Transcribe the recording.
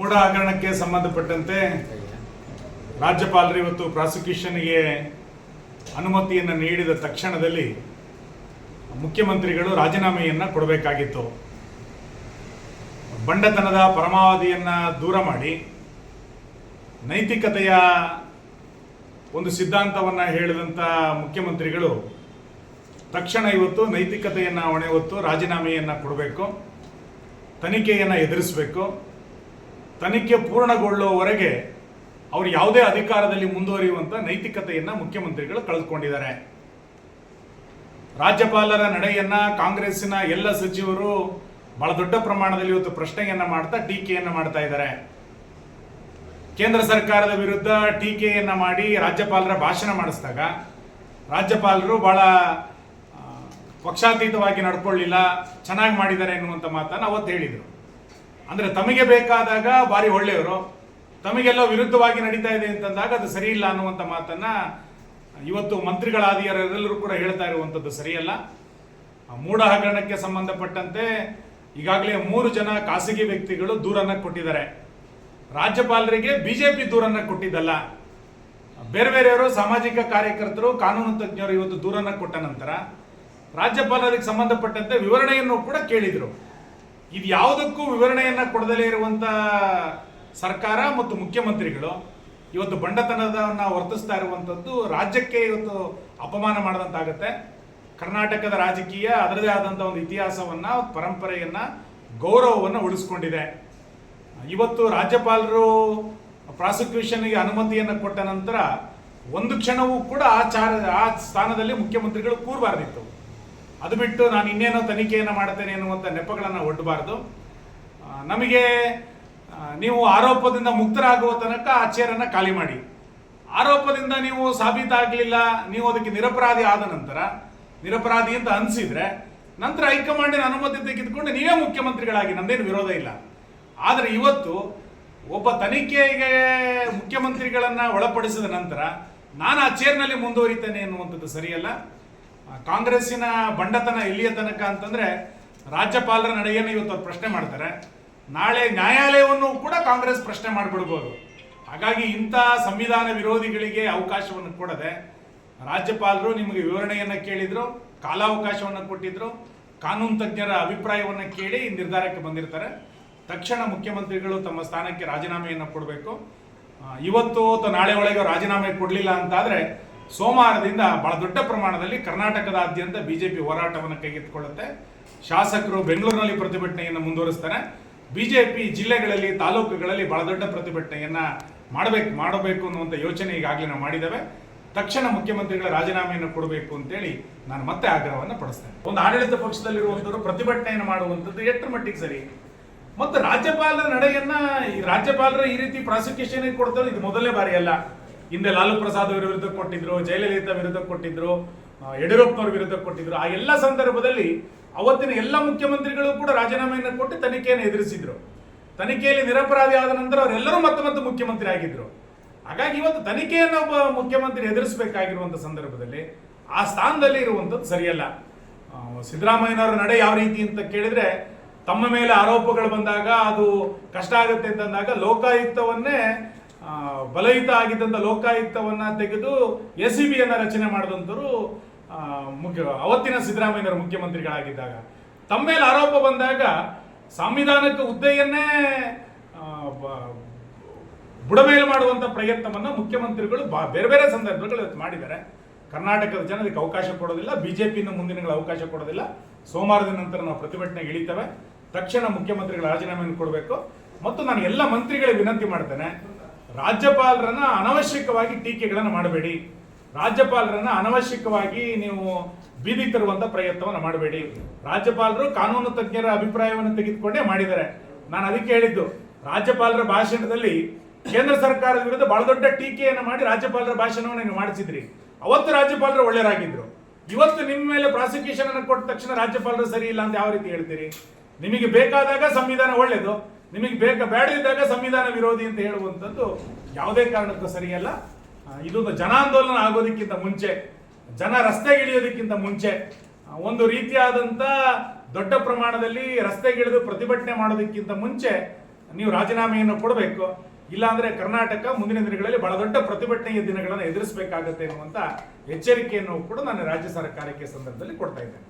ಮೂಢ ಹಗರಣಕ್ಕೆ ಸಂಬಂಧಪಟ್ಟಂತೆ ರಾಜ್ಯಪಾಲರು ಇವತ್ತು ಪ್ರಾಸಿಕ್ಯೂಷನ್ಗೆ ಅನುಮತಿಯನ್ನು ನೀಡಿದ ತಕ್ಷಣದಲ್ಲಿ ಮುಖ್ಯಮಂತ್ರಿಗಳು ರಾಜೀನಾಮೆಯನ್ನು ಕೊಡಬೇಕಾಗಿತ್ತು. ಬಂಡತನದ ಪರಮಾವಧಿಯನ್ನು ದೂರ ಮಾಡಿ ನೈತಿಕತೆಯ ಒಂದು ಸಿದ್ಧಾಂತವನ್ನು ಹೇಳಿದಂಥ ಮುಖ್ಯಮಂತ್ರಿಗಳು ತಕ್ಷಣ ಇವತ್ತು ನೈತಿಕತೆಯನ್ನು ಹೊಣೆ ಹೊತ್ತು ರಾಜೀನಾಮೆಯನ್ನು ಕೊಡಬೇಕು, ತನಿಖೆಯನ್ನು ಎದುರಿಸಬೇಕು. ತನಿಖೆ ಪೂರ್ಣಗೊಳ್ಳುವವರೆಗೆ ಅವರು ಯಾವುದೇ ಅಧಿಕಾರದಲ್ಲಿ ಮುಂದುವರಿಯುವಂಥ ನೈತಿಕತೆಯನ್ನು ಮುಖ್ಯಮಂತ್ರಿಗಳು ಕಳೆದುಕೊಂಡಿದ್ದಾರೆ. ರಾಜ್ಯಪಾಲರ ನಡೆಯನ್ನ ಕಾಂಗ್ರೆಸ್ಸಿನ ಎಲ್ಲ ಸಚಿವರು ಬಹಳ ದೊಡ್ಡ ಪ್ರಮಾಣದಲ್ಲಿ ಇವತ್ತು ಪ್ರಶ್ನೆಯನ್ನು ಮಾಡ್ತಾ ಟೀಕೆಯನ್ನು ಮಾಡ್ತಾ ಇದ್ದಾರೆ. ಕೇಂದ್ರ ಸರ್ಕಾರದ ವಿರುದ್ಧ ಟೀಕೆಯನ್ನು ಮಾಡಿ ರಾಜ್ಯಪಾಲರ ಭಾಷಣ ಮಾಡಿಸಿದಾಗ ರಾಜ್ಯಪಾಲರು ಬಹಳ ಪಕ್ಷಾತೀತವಾಗಿ ನಡ್ಕೊಳ್ಳಿಲ್ಲ, ಚೆನ್ನಾಗಿ ಮಾಡಿದ್ದಾರೆ ಎನ್ನುವಂಥ ಮಾತನ್ನು ಅವತ್ತು ಹೇಳಿದರು. ಅಂದ್ರೆ ತಮಗೆ ಬೇಕಾದಾಗ ಬಾರಿ ಒಳ್ಳೆಯವರು, ತಮಗೆಲ್ಲೋ ವಿರುದ್ಧವಾಗಿ ನಡೀತಾ ಇದೆ ಅಂತಂದಾಗ ಅದು ಸರಿ ಇಲ್ಲ ಅನ್ನುವಂಥ ಮಾತನ್ನ ಇವತ್ತು ಮಂತ್ರಿಗಳಾದಿಯರೆಲ್ಲರೂ ಕೂಡ ಹೇಳ್ತಾ ಇರುವಂಥದ್ದು ಸರಿಯಲ್ಲ. ಮೂಢ ಹಗರಣಕ್ಕೆ ಸಂಬಂಧಪಟ್ಟಂತೆ ಈಗಾಗಲೇ ಮೂರು ಜನ ಖಾಸಗಿ ವ್ಯಕ್ತಿಗಳು ದೂರನ್ನ ಕೊಟ್ಟಿದ್ದಾರೆ. ರಾಜ್ಯಪಾಲರಿಗೆ ಬಿಜೆಪಿ ದೂರನ್ನ ಕೊಟ್ಟಿದ್ದಲ್ಲ. ಬೇರೆ ಬೇರೆಯವರು ಸಾಮಾಜಿಕ ಕಾರ್ಯಕರ್ತರು, ಕಾನೂನು ತಜ್ಞರು ಇವತ್ತು ದೂರನ್ನ ಕೊಟ್ಟ ನಂತರ ರಾಜ್ಯಪಾಲರಿಗೆ ಸಂಬಂಧಪಟ್ಟಂತೆ ವಿವರಣೆಯನ್ನು ಕೂಡ ಕೇಳಿದರು. ಇದು ಯಾವುದಕ್ಕೂ ವಿವರಣೆಯನ್ನು ಕೊಡದಲೇ ಇರುವಂತ ಸರ್ಕಾರ ಮತ್ತು ಮುಖ್ಯಮಂತ್ರಿಗಳು ಇವತ್ತು ಬಂಡತನದನ್ನ ವರ್ತಿಸ್ತಾ ಇರುವಂಥದ್ದು ರಾಜ್ಯಕ್ಕೆ ಇವತ್ತು ಅಪಮಾನ ಮಾಡಿದಂತಾಗತ್ತೆ. ಕರ್ನಾಟಕದ ರಾಜಕೀಯ ಅದರದೇ ಆದಂಥ ಒಂದು ಇತಿಹಾಸವನ್ನ, ಪರಂಪರೆಯನ್ನ, ಗೌರವವನ್ನು ಉಳಿಸ್ಕೊಂಡಿದೆ. ಇವತ್ತು ರಾಜ್ಯಪಾಲರು ಪ್ರಾಸಿಕ್ಯೂಷನ್ಗೆ ಅನುಮತಿಯನ್ನು ಕೊಟ್ಟ ನಂತರ ಒಂದು ಕ್ಷಣವೂ ಕೂಡ ಆ ಚಾರ ಆ ಸ್ಥಾನದಲ್ಲಿ ಮುಖ್ಯಮಂತ್ರಿಗಳು ಕೂರಬಾರ್ದಿತ್ತು. ಅದು ಬಿಟ್ಟು ನಾನು ಇನ್ನೇನೋ ತನಿಖೆಯನ್ನು ಮಾಡ್ತೇನೆ ಎನ್ನುವಂಥ ನೆಪಗಳನ್ನು ಒಡ್ಡಬಾರ್ದು ನಮಗೆ ನೀವು ಆರೋಪದಿಂದ ಮುಕ್ತರಾಗುವ ತನಕ ಆ ಚೇರನ್ನು ಖಾಲಿ ಮಾಡಿ. ಆರೋಪದಿಂದ ನೀವು ಸಾಬೀತಾಗಲಿಲ್ಲ, ನೀವು ಅದಕ್ಕೆ ನಿರಪರಾಧಿ ಆದ ನಂತರ, ನಿರಪರಾಧಿ ಅಂತ ಅನಿಸಿದ್ರೆ, ನಂತರ ಹೈಕಮಾಂಡಿನ ಅನುಮತಿ ತೆಗೆದುಕೊಂಡು ನೀವೇ ಮುಖ್ಯಮಂತ್ರಿಗಳಾಗಿ, ನಮ್ದೇನು ವಿರೋಧ ಇಲ್ಲ. ಆದರೆ ಇವತ್ತು ಒಬ್ಬ ತನಿಖೆಗೆ ಮುಖ್ಯಮಂತ್ರಿಗಳನ್ನ ಒಳಪಡಿಸಿದ ನಂತರ, ನಾನು ಆ ಚೇರ್ನಲ್ಲಿ ಮುಂದುವರಿತೇನೆ ಎನ್ನುವಂಥದ್ದು ಸರಿಯಲ್ಲ. ಕಾಂಗ್ರೆಸ್ಸಿನ ಬಂಡತನ ಇಲ್ಲಿಯ ತನಕ ಅಂತಂದ್ರೆ ರಾಜ್ಯಪಾಲರ ನಡೆಯನ್ನು ಇವತ್ತು ಅವ್ರು ಪ್ರಶ್ನೆ ಮಾಡ್ತಾರೆ. ನಾಳೆ ನ್ಯಾಯಾಲಯವನ್ನು ಕೂಡ ಕಾಂಗ್ರೆಸ್ ಪ್ರಶ್ನೆ ಮಾಡಿಬಿಡ್ಬೋದು. ಹಾಗಾಗಿ ಇಂಥ ಸಂವಿಧಾನ ವಿರೋಧಿಗಳಿಗೆ ಅವಕಾಶವನ್ನು ಕೊಡದೆ ರಾಜ್ಯಪಾಲರು ನಿಮಗೆ ವಿವರಣೆಯನ್ನು ಕೇಳಿದ್ರು, ಕಾಲಾವಕಾಶವನ್ನು ಕೊಟ್ಟಿದ್ರು, ಕಾನೂನು ತಜ್ಞರ ಅಭಿಪ್ರಾಯವನ್ನು ಕೇಳಿ ಈ ನಿರ್ಧಾರಕ್ಕೆ ಬಂದಿರ್ತಾರೆ. ತಕ್ಷಣ ಮುಖ್ಯಮಂತ್ರಿಗಳು ತಮ್ಮ ಸ್ಥಾನಕ್ಕೆ ರಾಜೀನಾಮೆಯನ್ನು ಕೊಡಬೇಕು. ಇವತ್ತು ಅಥವಾ ನಾಳೆ ಒಳಗೆ ರಾಜೀನಾಮೆ ಕೊಡಲಿಲ್ಲ ಅಂತಾದ್ರೆ ಸೋಮವಾರದಿಂದ ಬಹಳ ದೊಡ್ಡ ಪ್ರಮಾಣದಲ್ಲಿ ಕರ್ನಾಟಕದಾದ್ಯಂತ ಬಿಜೆಪಿ ಹೋರಾಟವನ್ನು ಕೈಗೆತ್ತಿಕೊಳ್ಳುತ್ತೆ. ಶಾಸಕರು ಬೆಂಗಳೂರಿನಲ್ಲಿ ಪ್ರತಿಭಟನೆಯನ್ನು ಮುಂದುವರಿಸ್ತಾರೆ. ಬಿಜೆಪಿ ಜಿಲ್ಲೆಗಳಲ್ಲಿ, ತಾಲೂಕುಗಳಲ್ಲಿ ಬಹಳ ದೊಡ್ಡ ಪ್ರತಿಭಟನೆಯನ್ನು ಮಾಡಬೇಕು ಮಾಡಬೇಕು ಅನ್ನುವಂಥ ಯೋಚನೆ ಈಗಾಗಲೇ ನಾವು ಮಾಡಿದ್ದೇವೆ. ತಕ್ಷಣ ಮುಖ್ಯಮಂತ್ರಿಗಳ ರಾಜೀನಾಮೆಯನ್ನು ಕೊಡಬೇಕು ಅಂತೇಳಿ ನಾನು ಮತ್ತೆ ಆಗ್ರಹವನ್ನು ಪಡಿಸ್ತೇನೆ. ಒಂದು ಆಡಳಿತ ಪಕ್ಷದಲ್ಲಿರುವಂಥವ್ರು ಪ್ರತಿಭಟನೆಯನ್ನು ಮಾಡುವಂಥದ್ದು ಎಷ್ಟರ ಮಟ್ಟಿಗೆ ಸರಿ? ಮತ್ತು ರಾಜ್ಯಪಾಲರ ನಡೆಯನ್ನ ರಾಜ್ಯಪಾಲರ ಈ ರೀತಿ ಪ್ರಾಸಿಕ್ಯೂಷನ್ ಕೊಡ್ತಾರೆ, ಇದು ಮೊದಲನೇ ಬಾರಿ ಅಲ್ಲ ಹಿಂದೆ ಲಾಲು ಪ್ರಸಾದ್ ಅವರ ವಿರುದ್ಧ ಕೊಟ್ಟಿದ್ರು, ಜಯಲಲಿತಾ ವಿರುದ್ಧ ಕೊಟ್ಟಿದ್ರು ಯಡಿಯೂರಪ್ಪನವ್ರ ವಿರುದ್ಧ ಕೊಟ್ಟಿದ್ರು. ಆ ಎಲ್ಲ ಸಂದರ್ಭದಲ್ಲಿ ಅವತ್ತಿನ ಎಲ್ಲ ಮುಖ್ಯಮಂತ್ರಿಗಳು ಕೂಡ ರಾಜೀನಾಮೆಯನ್ನು ಕೊಟ್ಟು ತನಿಖೆಯನ್ನು ಎದುರಿಸಿದ್ರು. ತನಿಖೆಯಲ್ಲಿ ನಿರಪರಾಧಿ ಆದ ನಂತರ ಅವರೆಲ್ಲರೂ ಮತ್ತೆ ಮತ್ತೆ ಮುಖ್ಯಮಂತ್ರಿ ಆಗಿದ್ರು. ಹಾಗಾಗಿ ಇವತ್ತು ತನಿಖೆಯನ್ನು ಒಬ್ಬ ಮುಖ್ಯಮಂತ್ರಿ ಎದುರಿಸಬೇಕಾಗಿರುವಂಥ ಸಂದರ್ಭದಲ್ಲಿ ಆ ಸ್ಥಾನದಲ್ಲಿ ಇರುವಂಥದ್ದು ಸರಿಯಲ್ಲ. ಸಿದ್ದರಾಮಯ್ಯನವರ ನಡೆ ಯಾವ ರೀತಿ ಅಂತ ಕೇಳಿದ್ರೆ ತಮ್ಮ ಮೇಲೆ ಆರೋಪಗಳು ಬಂದಾಗ ಅದು ಕಷ್ಟ ಆಗುತ್ತೆ ಅಂತಂದಾಗ ಲೋಕಾಯುಕ್ತವನ್ನೇ ಬಲಯುತ ಆಗಿದ್ದಂಥ ಲೋಕಾಯುಕ್ತವನ್ನ ತೆಗೆದು ಎಸ್ ಸಿ ಬಿಯನ್ನು ರಚನೆ ಮಾಡಿದಂಥವರು ಮುಖ್ಯ, ಅವತ್ತಿನ ಸಿದ್ದರಾಮಯ್ಯನವರು ಮುಖ್ಯಮಂತ್ರಿಗಳಾಗಿದ್ದಾಗ. ತಮ್ಮ ಮೇಲೆ ಆರೋಪ ಬಂದಾಗ ಸಂವಿಧಾನಕ್ಕೆ ಹುದ್ದೆಯನ್ನೇ ಬ- ಬುಡಮೇಲು ಮಾಡುವಂಥ ಪ್ರಯತ್ನವನ್ನ ಮುಖ್ಯಮಂತ್ರಿಗಳು ಬಾ- ಬೇರೆ ಬೇರೆ ಸಂದರ್ಭಗಳು ಮಾಡಿದ್ದಾರೆ. ಕರ್ನಾಟಕದ ಜನರಿಗೆ ಅವಕಾಶ ಕೊಡೋದಿಲ್ಲ, ಬಿಜೆಪಿಯಿಂದ ಮುಂದಿನ ಮುಂದಿನಗಳ ಅವಕಾಶ ಕೊಡೋದಿಲ್ಲ. ಸೋಮವಾರದ ನಂತರ ನಾವು ಪ್ರತಿಭಟನೆ ಇಳಿತೇವೆ. ತಕ್ಷಣ ಮುಖ್ಯಮಂತ್ರಿಗಳ ರಾಜೀನಾಮೆಯನ್ನು ಕೊಡಬೇಕು. ಮತ್ತು ನಾನು ಎಲ್ಲ ಮಂತ್ರಿಗಳಿಗೆ ವಿನಂತಿ ಮಾಡ್ತೇನೆ ರಾಜ್ಯಪಾಲರನ್ನ ಅನವಶ್ಯಕವಾಗಿ ಟೀಕೆಗಳನ್ನು ಮಾಡಬೇಡಿ. ರಾಜ್ಯಪಾಲರನ್ನ ಅನವಶ್ಯಕವಾಗಿ ನೀವು ಬೀದಿಗೆ ತರುವಂತ ಪ್ರಯತ್ನವನ್ನು ಮಾಡಬೇಡಿ. ರಾಜ್ಯಪಾಲರು ಕಾನೂನು ತಜ್ಞರ ಅಭಿಪ್ರಾಯವನ್ನು ತೆಗೆದುಕೊಂಡೇ ಮಾಡಿದ್ದಾರೆ. ನಾನು ಅದಕ್ಕೆ ಹೇಳಿದ್ದು, ರಾಜ್ಯಪಾಲರ ಭಾಷಣದಲ್ಲಿ ಕೇಂದ್ರ ಸರ್ಕಾರದ ವಿರುದ್ಧ ಬಹಳ ದೊಡ್ಡ ಟೀಕೆಯನ್ನು ಮಾಡಿ ರಾಜ್ಯಪಾಲರ ಭಾಷಣವನ್ನು ನೀವು ಮಾಡಿಸಿದ್ರಿ. ಅವತ್ತು ರಾಜ್ಯಪಾಲರು ಒಳ್ಳೆಯರಾಗಿದ್ರು. ಇವತ್ತು ನಿಮ್ಮ ಮೇಲೆ ಪ್ರಾಸಿಕ್ಯೂಷನ್ ಅನ್ನು ಕೊಟ್ಟ ತಕ್ಷಣ ರಾಜ್ಯಪಾಲರು ಸರಿ ಇಲ್ಲ ಅಂತ ಯಾವ ರೀತಿ ಹೇಳ್ತೀರಿ? ನಿಮಗೆ ಬೇಕಾದಾಗ ಸಂವಿಧಾನ ಒಳ್ಳೆಯದು. ನಿಮಗೆ ಬೇಕ ಬೇಡದಿದ್ದಾಗ ಸಂವಿಧಾನ ವಿರೋಧಿ ಅಂತ ಹೇಳುವಂಥದ್ದು ಯಾವುದೇ ಕಾರಣಕ್ಕೂ ಸರಿಯಲ್ಲ. ಇದೊಂದು ಜನಾಂದೋಲನ ಆಗೋದಕ್ಕಿಂತ ಮುಂಚೆ, ಜನ ರಸ್ತೆಗಿಳಿಯೋದಕ್ಕಿಂತ ಮುಂಚೆ ಒಂದು ರೀತಿಯಾದಂಥ ದೊಡ್ಡ ಪ್ರಮಾಣದಲ್ಲಿ ರಸ್ತೆಗಿಳಿದು ಪ್ರತಿಭಟನೆ ಮಾಡೋದಕ್ಕಿಂತ ಮುಂಚೆ ನೀವು ರಾಜೀನಾಮೆಯನ್ನು ಕೊಡಬೇಕು. ಇಲ್ಲಾಂದ್ರೆ ಕರ್ನಾಟಕ ಮುಂದಿನ ದಿನಗಳಲ್ಲಿ ಬಹಳ ದೊಡ್ಡ ಪ್ರತಿಭಟನೆಯ ದಿನಗಳನ್ನು ಎದುರಿಸಬೇಕಾಗತ್ತೆ ಎನ್ನುವಂಥ ಎಚ್ಚರಿಕೆಯನ್ನು ಕೂಡ ನಾನು ರಾಜ್ಯ ಸರ್ಕಾರಕ್ಕೆ ಸಂದರ್ಭದಲ್ಲಿ ಕೊಡ್ತಾ ಇದ್ದೇನೆ.